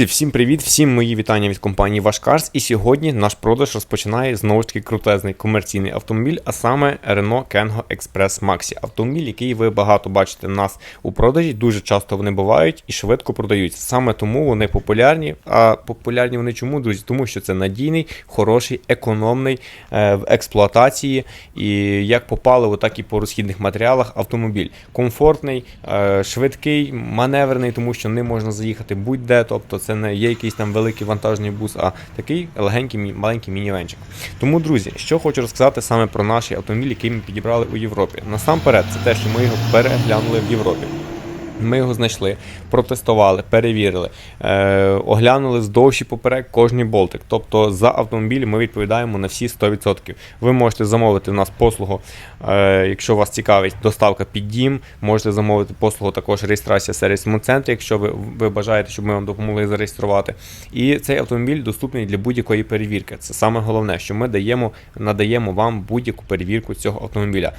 Друзі, всім привіт! Всім мої вітання від компанії Вашкарс. І сьогодні наш продаж розпочинає знову ж таки крутезний комерційний автомобіль, а саме Renault Kengo Express Maxi. Автомобіль, який ви багато бачите в нас у продажі. Дуже часто вони бувають і швидко продаються. Саме тому вони популярні. А популярні вони чому, друзі? Тому що це надійний, хороший, економний е, в експлуатації. І як по паливу, так і по розхідних матеріалах автомобіль. Комфортний, е, швидкий, маневрений, тому що не можна заїхати будь-де. Тобто це не є якийсь там великий вантажний бус, а такий легенький маленький мінівенчик. Тому, друзі, що хочу розказати саме про наші автомобілі, які ми підібрали у Європі. Насамперед, це те, що ми його переглянули в Європі. Ми його знайшли, протестували, перевірили, е, оглянули вздовж і поперек кожний болтик. Тобто за автомобіль ми відповідаємо на всі 100%. Ви можете замовити у нас послугу, е, якщо вас цікавить доставка під дім. Можете замовити послугу також реєстрація сервісному центрі, якщо ви, ви бажаєте, щоб ми вам допомогли зареєструвати. І цей автомобіль доступний для будь-якої перевірки. Це саме головне, що ми даємо, надаємо вам будь-яку перевірку цього автомобіля.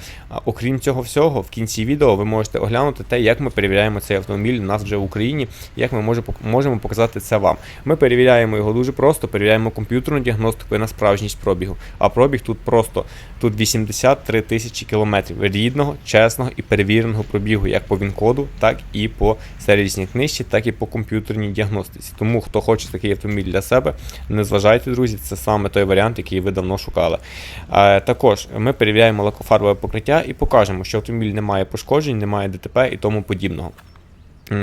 Окрім цього всього, в кінці відео ви можете оглянути те, як ми перевіряємо цей автомобіль у нас вже в Україні, як ми може- можемо показати це вам. Ми перевіряємо його дуже просто, перевіряємо комп'ютерну діагностику на справжність пробігу. А пробіг тут просто тут 83 тисячі кілометрів рідного, чесного і перевіреного пробігу, як по ВІН-коду, так і по сервісній книжці, так і по комп'ютерній діагностиці. Тому хто хоче такий автомобіль для себе, не зважайте, друзі, це саме той варіант, який ви давно шукали. Також ми перевіряємо лакофарбове покриття і покажемо, що автомобіль не має пошкоджень, не має ДТП і тому подібного.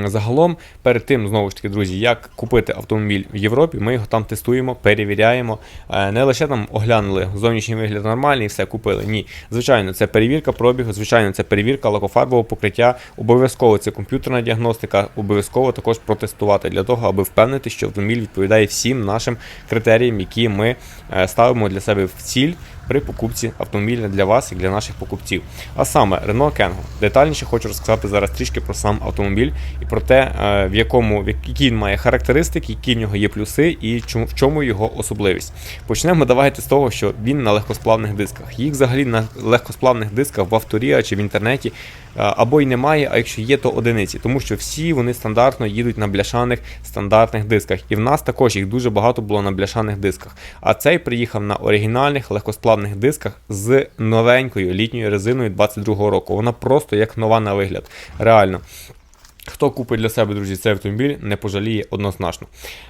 Загалом, перед тим, знову ж таки, друзі, як купити автомобіль в Європі, ми його там тестуємо, перевіряємо. Е, Не лише там оглянули зовнішній вигляд нормальний, все купили. Ні. Звичайно, це перевірка пробігу, звичайно, це перевірка лакофарбового покриття. Обов'язково це комп'ютерна діагностика, обов'язково також протестувати для того, аби впевнити, що автомобіль відповідає всім нашим критеріям, які ми е, ставимо для себе в ціль при покупці автомобіля для вас і для наших покупців. А саме Renault Kangoo. Детальніше хочу розказати зараз трішки про сам автомобіль і про те, е, в якому які він має характеристики, які в нього є плюси і в чому його особливість. Почнемо давайте з того, що він на легкосплавних дисках. Їх взагалі на легкосплавних дисках в авторія чи в інтернеті е, або й немає, а якщо є, то одиниці, тому що всі вони стандартно їдуть на бляшаних стандартних дисках. І в нас також їх дуже багато було на бляшаних дисках. А цей приїхав на оригінальних легкосплавних дисках з новенькою літньою резиною 22-го року. Вона просто як нова на вигляд. Реально. Хто купить для себе, друзі, цей автомобіль, не пожаліє однозначно.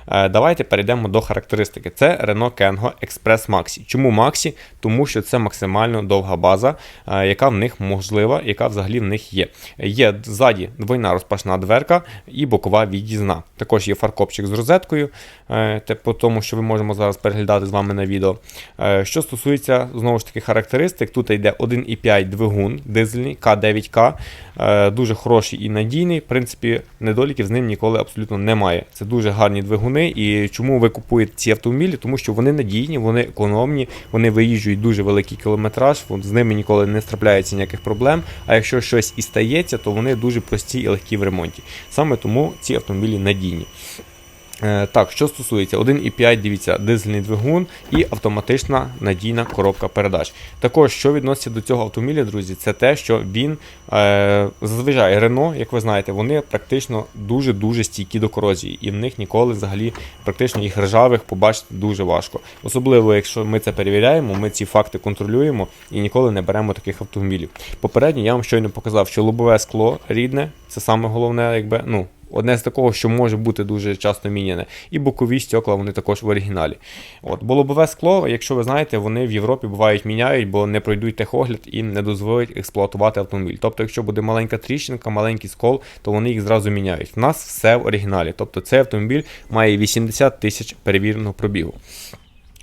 Е, давайте перейдемо до характеристики. Це Renault Kengo Express Maxi. Чому Maxi? Тому що це максимально довга база, е, яка в них можлива, яка взагалі в них є. Є ззаді двойна розпашна дверка і бокова від'їзна. Також є фаркопчик з розеткою, е, по тому, що ви можемо зараз переглядати з вами на відео. Що стосується знову ж таки характеристик, тут йде 1,5 двигун дизельний К9К, е, дуже хороший і надійний. Принципі, недоліків з ним ніколи абсолютно немає. Це дуже гарні двигуни. І чому ви купуєте ці автомобілі? Тому що вони надійні, вони економні, вони виїжджують дуже великий кілометраж, з ними ніколи не трапляється ніяких проблем. А якщо щось і стається, то вони дуже прості і легкі в ремонті. Саме тому ці автомобілі надійні. Е, Так, що стосується 1,5, дивіться, дизельний двигун і автоматична надійна коробка передач. Також, що відноситься до цього автомобіля, друзі, це те, що він е, зазвичай Renault, як ви знаєте, вони практично дуже-дуже стійкі до корозії, і в них ніколи взагалі практично їх ржавих побачити дуже важко. Особливо, якщо ми це перевіряємо, ми ці факти контролюємо і ніколи не беремо таких автомобілів. Попередньо я вам щойно показав, що лобове скло рідне, це саме головне, якби ну. Одне з такого, що може бути дуже часто міняне. І бокові стекла вони також в оригіналі. От, бо лобове скло, якщо ви знаєте, вони в Європі бувають міняють, бо не пройдуть техогляд і не дозволять експлуатувати автомобіль. Тобто, якщо буде маленька тріщинка, маленький скол, то вони їх зразу міняють. В нас все в оригіналі. Тобто цей автомобіль має 80 тисяч перевіреного пробігу.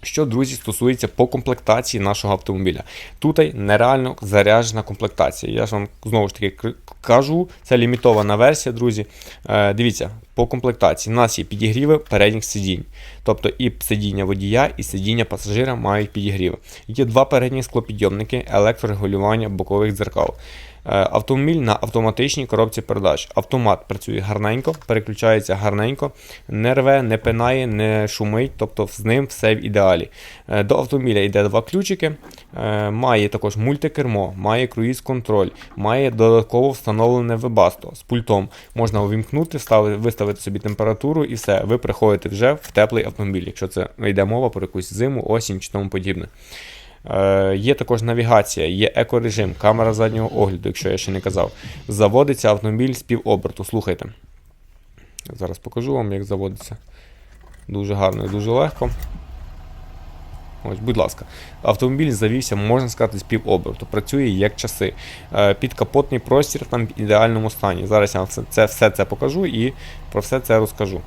Що, друзі, стосується по комплектації нашого автомобіля. Тут нереально заряджена комплектація. Я ж вам знову ж таки кажу, це лімітована версія, друзі. Е, дивіться, по комплектації у нас є підігріви передніх сидінь. Тобто і сидіння водія, і сидіння пасажира мають підігріви. Є два передні склопідйомники, електрорегулювання бокових дзеркал. Е, Автомобіль на автоматичній коробці передач. Автомат працює гарненько, переключається гарненько, не рве, не пинає, не шумить, тобто з ним все в ідеалі. Е, До автомобіля йде два ключики, е, має також мультикермо, має круїз-контроль, має додатково встановлене вебасто з пультом. Можна увімкнути, виставити собі температуру і все. Ви приходите вже в теплий автомобіль, якщо це йде мова про якусь зиму, осінь чи тому подібне. Е, Є також навігація, є екорежим, камера заднього огляду, якщо я ще не казав. Заводиться автомобіль з півоберту. Слухайте. Зараз покажу вам, як заводиться. Дуже гарно і дуже легко. Ось, будь ласка. Автомобіль завівся, можна сказати, з півоберту. Працює як часи. Е, Підкапотний простір там в ідеальному стані. Зараз я вам все це, все це покажу і про все це розкажу.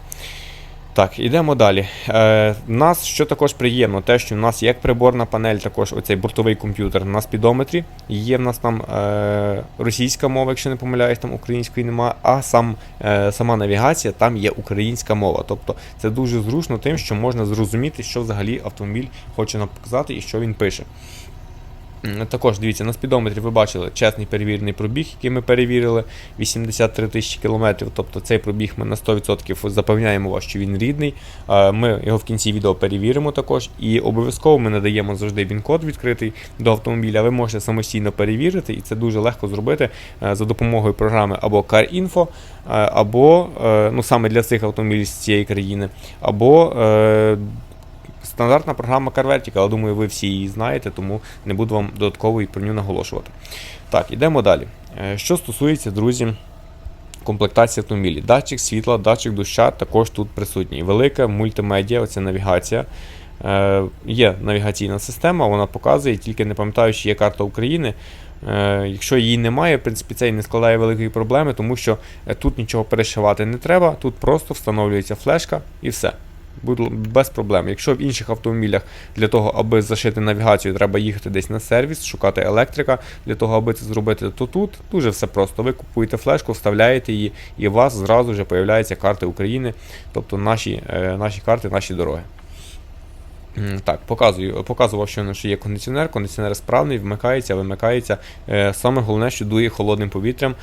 Так, ідемо далі. Е, нас що також приємно, те, що в нас як приборна панель, також оцей бортовий комп'ютер на спідометрі. Є в нас там е, російська мова, якщо не помиляюсь, там української немає, а сам, е, сама навігація там є українська мова. Тобто це дуже зручно тим, що можна зрозуміти, що взагалі автомобіль хоче нам показати і що він пише. Також дивіться, на спідометрі ви бачили чесний перевірений пробіг, який ми перевірили 83 тисячі кілометрів. Тобто цей пробіг ми на 100% запевняємо вас, що він рідний. Ми його в кінці відео перевіримо також. І обов'язково ми надаємо завжди він-код відкритий до автомобіля. Ви можете самостійно перевірити, і це дуже легко зробити е, за допомогою програми або CarInfo, е, або е, ну саме для цих автомобілів з цієї країни, або Стандартна програма CarVertical, але думаю, ви всі її знаєте, тому не буду вам додатково і про нього наголошувати. Так, ідемо далі. Е, Що стосується, друзі, комплектації автомобілів. Датчик світла, датчик доща також тут присутній. Велика мультимедіа, оце навігація. Е, є навігаційна система, вона показує, тільки не пам'ятаю, чи є карта України. Е, якщо її немає, в принципі, це і не складає великої проблеми, тому що е, тут нічого перешивати не треба, тут просто встановлюється флешка і все. Без проблем. Якщо в інших автомобілях для того, аби зашити навігацію, треба їхати десь на сервіс, шукати електрика для того, аби це зробити, то тут дуже все просто. Ви купуєте флешку, вставляєте її, і у вас зразу вже появляються карти України, тобто наші, е, наші карти, наші дороги. Так, показую, показував, що є кондиціонер. Кондиціонер справний, вмикається, вимикається. Е, Саме головне, що дує холодним повітрям.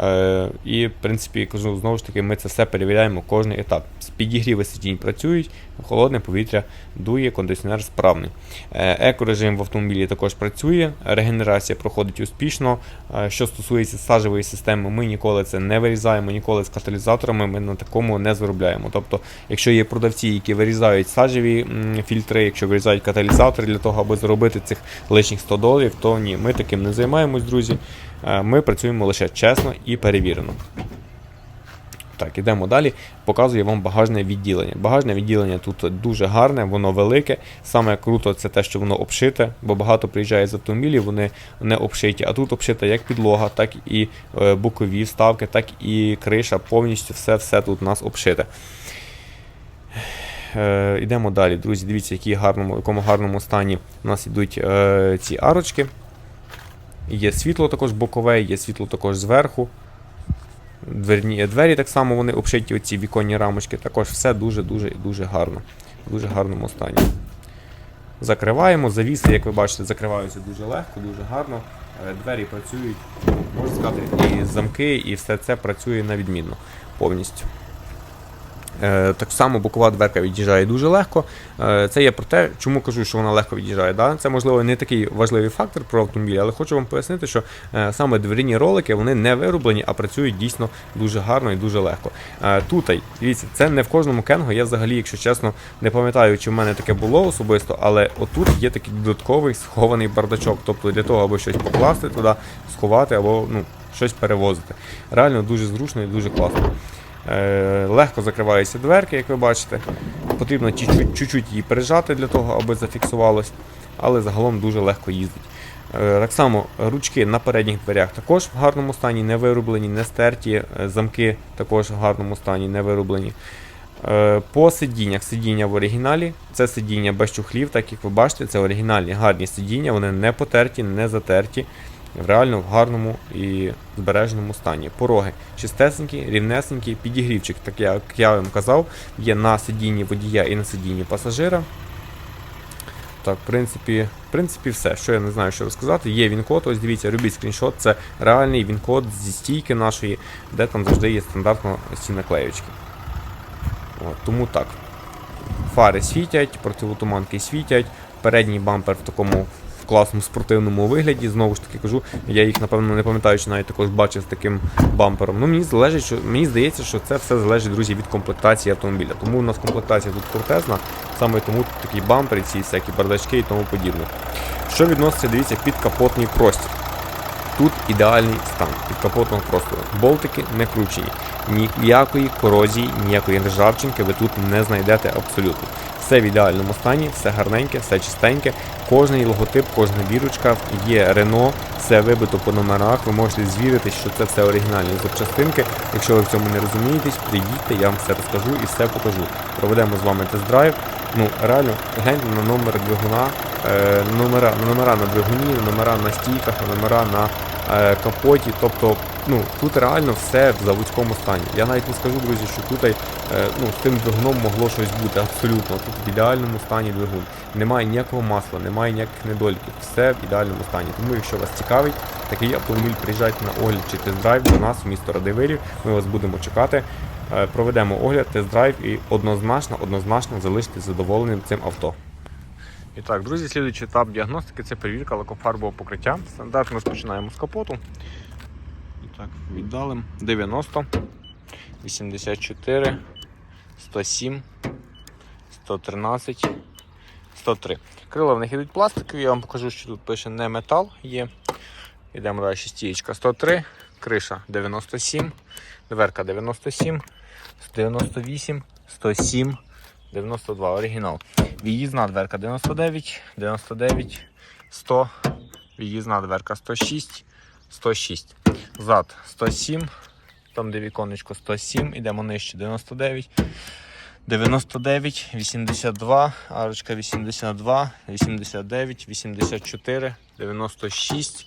Е, І, в принципі, кажу, знову ж таки, ми це все перевіряємо кожний етап. Підігріви сидінь працюють, холодне повітря дує, кондиціонер справний. Е, Екорежим в автомобілі також працює, регенерація проходить успішно. Е, Що стосується сажевої системи, ми ніколи це не вирізаємо, ніколи з каталізаторами ми на такому не заробляємо. Тобто, якщо є продавці, які вирізають сажеві фільтри, якщо вирізають каталізатори для того, аби заробити цих лишніх 100 доларів, то ні, ми таким не займаємось, друзі. Е, Ми працюємо лише чесно і перевірено. Так, ідемо далі. Показую вам багажне відділення. Багажне відділення тут дуже гарне, воно велике. Саме круто це те, що воно обшите, бо багато приїжджає з автомобілів, вони не обшиті. А тут обшита як підлога, так і е, бокові вставки, так і криша, повністю все, все тут у нас обшите. Е, Йдемо далі, друзі. Дивіться, які гарному, в якому гарному стані у нас йдуть е, ці арочки. Є світло також бокове, є світло також зверху. Дверні, двері так само вони обшиті, оці віконні рамочки. Також все дуже-дуже дуже гарно. В дуже гарному стані. Закриваємо, завіси, як ви бачите, закриваються дуже легко, дуже гарно. Е, Двері працюють, можна сказати, і замки, і все це працює на відмінно повністю. Е, Так само бокова дверка від'їжджає дуже легко. Е, Це є про те, чому кажу, що вона легко від'їжджає. Да? Це можливо не такий важливий фактор про автомобіль, але хочу вам пояснити, що е, саме дверні ролики вони не вироблені, а працюють дійсно дуже гарно і дуже легко. Тут, дивіться, це не в кожному кенго. Я взагалі, якщо чесно, не пам'ятаю, чи в мене таке було особисто, але отут є такий додатковий схований бардачок. Тобто для того, аби щось покласти туди, сховати або ну, щось перевозити. Реально дуже зручно і дуже класно. Е, Легко закриваються дверки, як ви бачите. Потрібно чуть- чуть-чуть її пережати для того, аби зафіксувалось, але загалом дуже легко їздить. Е, Так само ручки на передніх дверях також в гарному стані, не вироблені, не стерті, е, замки також в гарному стані, не вироблені. По сидіннях. Сидіння в оригіналі. Це сидіння без чухлів, так як ви бачите, це оригінальні гарні сидіння, вони не потерті, не затерті. Реально в гарному і збереженому стані. Пороги чистесенькі, рівнесенькі, підігрівчик, так як я вам казав, є на сидінні водія і на сидінні пасажира. Так, в принципі, в принципі, все. Що я не знаю, що розказати. Є він-код, ось дивіться, робіть скріншот, це реальний він-код зі стійки нашої, де там завжди є стандартно ці наклеючки. От, тому так. Фари світять, противотуманки світять, передній бампер в такому класному спортивному вигляді. Знову ж таки кажу, я їх напевно не пам'ятаю, чи навіть також бачив з таким бампером. Ну мені залежить, що мені здається, що це все залежить, друзі, від комплектації автомобіля. Тому у нас комплектація тут крутезна, саме тому такі бампери, ці всякі бардачки і тому подібне. Що відноситься, дивіться, під капотний простір. Тут ідеальний стан під капотного простору. Болтики не кручені. Ніякої корозії, ніякої ржавчинки ви тут не знайдете абсолютно. Все в ідеальному стані, все гарненьке, все чистеньке. Кожний логотип, кожна бірочка є Рено, все вибито по номерах. Ви можете звіритись, що це все оригінальні запчастинки. Якщо ви в цьому не розумієтесь, приїдьте, я вам все розкажу і все покажу. Проведемо з вами тест-драйв. Ну, реально, гляньте на номер двигуна, е, номера, на номера на двигуні, номера на стійках, номера на е, капоті. Тобто, ну, тут реально все в заводському стані. Я навіть не скажу, друзі, що тут е, ну, з тим двигуном могло щось бути абсолютно. Тут в ідеальному стані двигун. Немає ніякого масла, немає ніяких недоліків. Все в ідеальному стані. Тому, якщо вас цікавить, такий автомобіль, приїжджайте на огляд чи тест-драйв до нас в місто Радивилів. Ми вас будемо чекати. Е, Проведемо огляд, тест-драйв і однозначно, однозначно залишитесь задоволеним цим авто. І так, друзі, слідуючий етап діагностики це перевірка лакофарбового покриття. Стандартно розпочинаємо з капоту. Так, віддалим 90, 84, 107, 113, 103. Крила в них ідуть пластикові, я вам покажу, що тут пише не метал є. Йдемо далі, стієчка 103, криша 97, дверка 97, 98, 107, 92. Оригінал. Виїзна дверка 99, 99, 100, виїзна дверка 106, 106. Зад 107, там де віконечко 107, ідемо нижче 99. 99, 82, арочка 82, 89, 84, 96,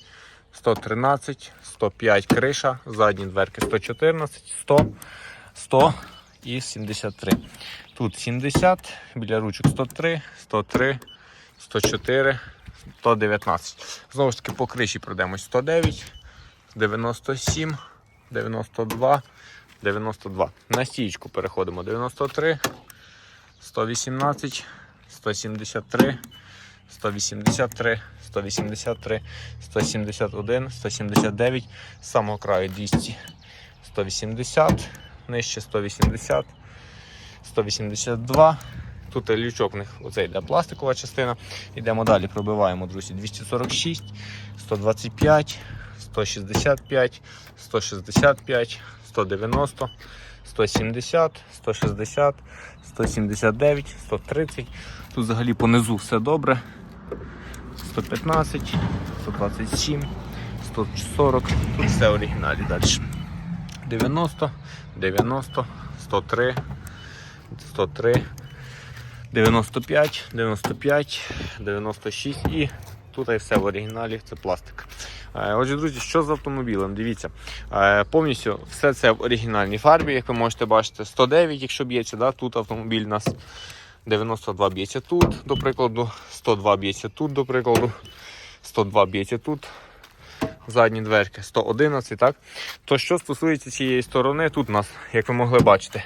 113, 105 криша, задні дверки 114, 100, 100 і 73. Тут 70, біля ручок 103, 103, 104, 119. Знову ж таки по криші пройдемось 109, 97, 92, 92. На стійку переходимо 93, 118, 173, 183, 183, 171, 179, з самого краю 200, 180, нижче 180, 182. Тут лючок у них оцей йде пластикова частина. Йдемо далі, пробиваємо, друзі, 246, 125, 165, 165, 190, 170, 160, 179, 130. Тут взагалі понизу все добре. 115, 127, 140. Тут все в оригіналі далі. 90, 90, 103, 103, 95, 95, 96 і тут все в оригіналі, це пластик. Е, Отже, друзі, що з автомобілем? Дивіться, е, повністю все це в оригінальній фарбі, як ви можете бачити, 109, якщо б'ється, да? тут автомобіль у нас 92 б'ється тут, до прикладу, 102 б'ється тут, до прикладу, 102 б'ється тут. Задні дверки 111, так? То що стосується цієї сторони, тут у нас, як ви могли бачити,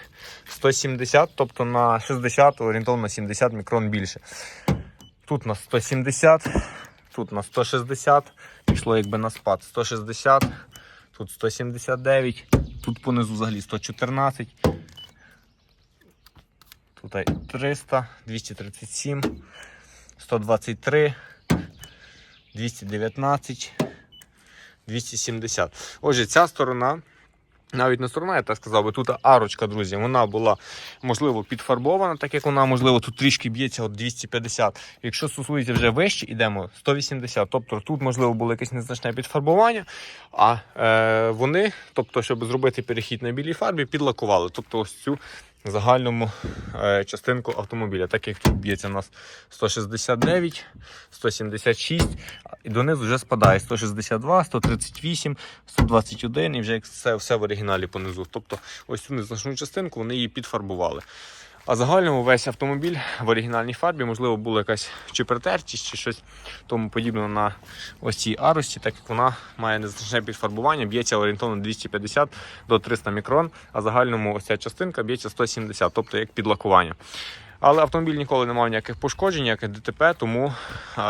170, тобто на 60, орієнтовно 70 мікрон більше. Тут у нас 170, тут у нас 160, пішло якби на спад 160, тут 179, тут понизу взагалі 114, тут 300, 237, 123, 219, 270. Отже, ця сторона. Навіть не сторона, я так сказав би, тут арочка, друзі, вона була можливо підфарбована, так як вона, можливо, тут трішки б'ється от 250. Якщо стосується вже вище, йдемо 180. Тобто тут, можливо, було якесь незначне підфарбування, а е, вони, тобто, щоб зробити перехід на білій фарбі, підлакували. Тобто ось цю загальному е, частинку автомобіля. Так як тут б'ється у нас 169, 176, і донизу вже спадає 162, 138, 121 і вже все, все в оригіналі понизу. Тобто ось цю незначну частинку вони її підфарбували. А загальному весь автомобіль в оригінальній фарбі, можливо, була якась чи притертість, чи щось тому подібне на ось цій арості, так як вона має незначне підфарбування, б'ється орієнтовно 250 до 300 мікрон, а загальному ось ця частинка б'ється 170, тобто як підлакування. Але автомобіль ніколи не мав ніяких пошкоджень, ніяких ДТП, тому е,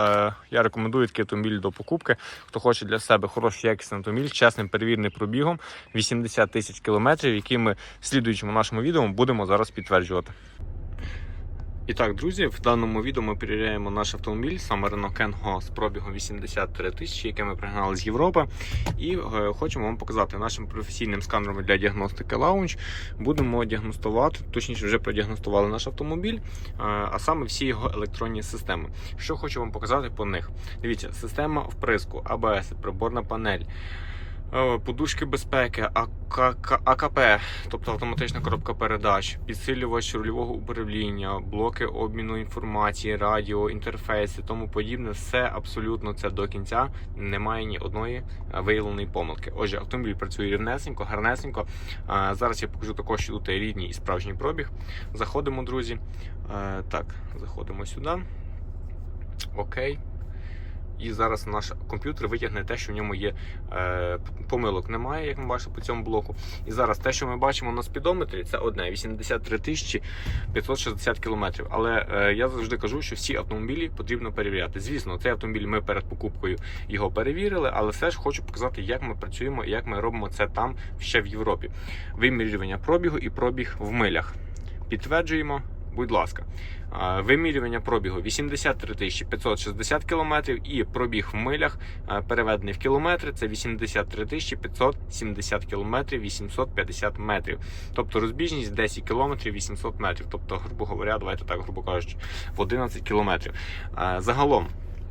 я рекомендую такий автомобіль до покупки. Хто хоче для себе хороший якісний автомобіль, чесним перевірним пробігом 80 тисяч кілометрів, які ми слідуючому нашому відео будемо зараз підтверджувати. І так, друзі, в даному відео ми перевіряємо наш автомобіль, саме Renault Kengo з пробігом 83 тисячі, яке ми пригнали з Європи. І е, хочемо вам показати нашим професійним сканером для діагностики Lounge. Будемо діагностувати, точніше, вже продіагностували наш автомобіль, е, а саме всі його електронні системи. Що хочу вам показати по них. Дивіться, система вприску, АБС, приборна панель. Е, Подушки безпеки, АКП, тобто автоматична коробка передач, підсилювач рульового управління, блоки обміну інформації, радіо, інтерфейси, тому подібне. Все абсолютно це до кінця. Немає ні одної е, виявленої помилки. Отже, автомобіль працює рівнесенько, гарнесенько. Е, Зараз я покажу також, що тут є і справжній пробіг. Заходимо, друзі. Так, заходимо сюди. Окей. І зараз наш комп'ютер витягне те, що в ньому є е, помилок. Немає, як ми бачимо по цьому блоку. І зараз те, що ми бачимо на спідометрі, це одне 83 тисячі 560 кілометрів. Але е, я завжди кажу, що всі автомобілі потрібно перевіряти. Звісно, цей автомобіль ми перед покупкою його перевірили, але все ж хочу показати, як ми працюємо і як ми робимо це там ще в Європі. Вимірювання пробігу і пробіг в милях. Підтверджуємо. Будь ласка, вимірювання пробігу 83 тисячі 560 кілометрів і пробіг в милях переведений в кілометри це 83 тисячі 570 кілометрів 850 метрів. Тобто розбіжність 10 кілометрів 800 метрів. Тобто, грубо говоря, давайте так, грубо кажучи, в 11 кілометрів. Е, Загалом.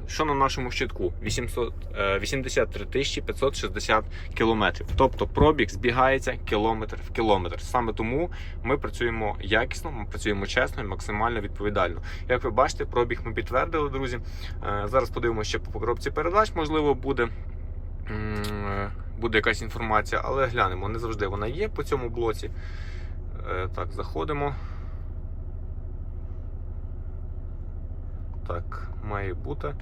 Що на нашому щитку? 800, е, 83 560 кілометрів. Тобто пробіг збігається кілометр в кілометр. Саме тому ми працюємо якісно, ми працюємо чесно і максимально відповідально. Як ви бачите, пробіг ми підтвердили, друзі. Е, Зараз подивимося ще по коробці передач, можливо, буде. е, Буде якась інформація, але глянемо, не завжди вона є по цьому блоці. Е, Так, заходимо. Так, має бути.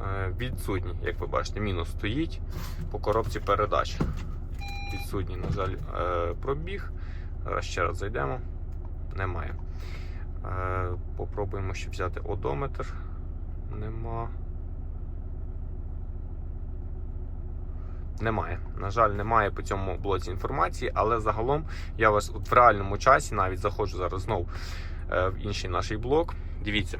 Е, Відсутній, як ви бачите, мінус стоїть по коробці передач. Відсутній, на жаль, е, пробіг. Зараз ще раз зайдемо. Немає. Е, Попробуємо ще взяти одометр. Нема. Немає. На жаль, немає по цьому блоці інформації, але загалом я вас в реальному часі навіть заходжу зараз знову в інший наш блок. Дивіться,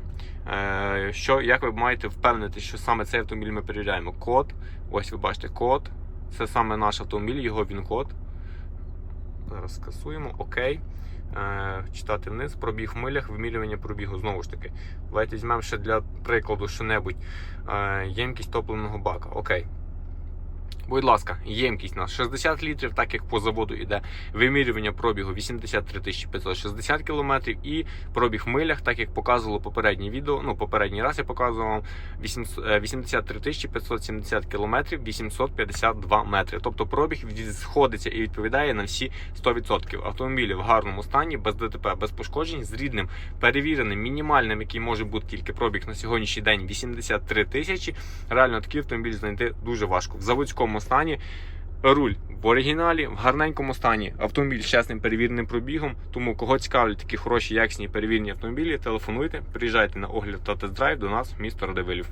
е, що, як ви маєте впевнити, що саме цей автомобіль ми перевіряємо. Код. Ось ви бачите код. Це саме наш автомобіль, його він-код. Зараз скасуємо. Окей. Читати вниз, пробіг в милях, вимірювання пробігу. Знову ж таки. Давайте візьмемо ще для прикладу що-небудь. Е, ємкість топливного бака. Окей. Будь ласка, ємкість нас 60 літрів, так як по заводу йде вимірювання пробігу 83 560 км і пробіг в милях, так як показувало попереднє відео. Ну, попередній раз я показував вам 800 е, 83 570 км 852 метри. Тобто пробіг сходиться і відповідає на всі 100%. Автомобілі в гарному стані, без ДТП, без пошкоджень, з рідним перевіреним, мінімальним, який може бути тільки пробіг на сьогоднішній день 83 тисячі. Реально такий автомобіль знайти дуже важко. В заводському стані руль в оригіналі, в гарненькому стані. Автомобіль з чесним перевіреним пробігом. Тому кого цікавлять такі хороші, якісні перевірені автомобілі, телефонуйте, приїжджайте на огляд та тест-драйв до нас, в місто Радивилів.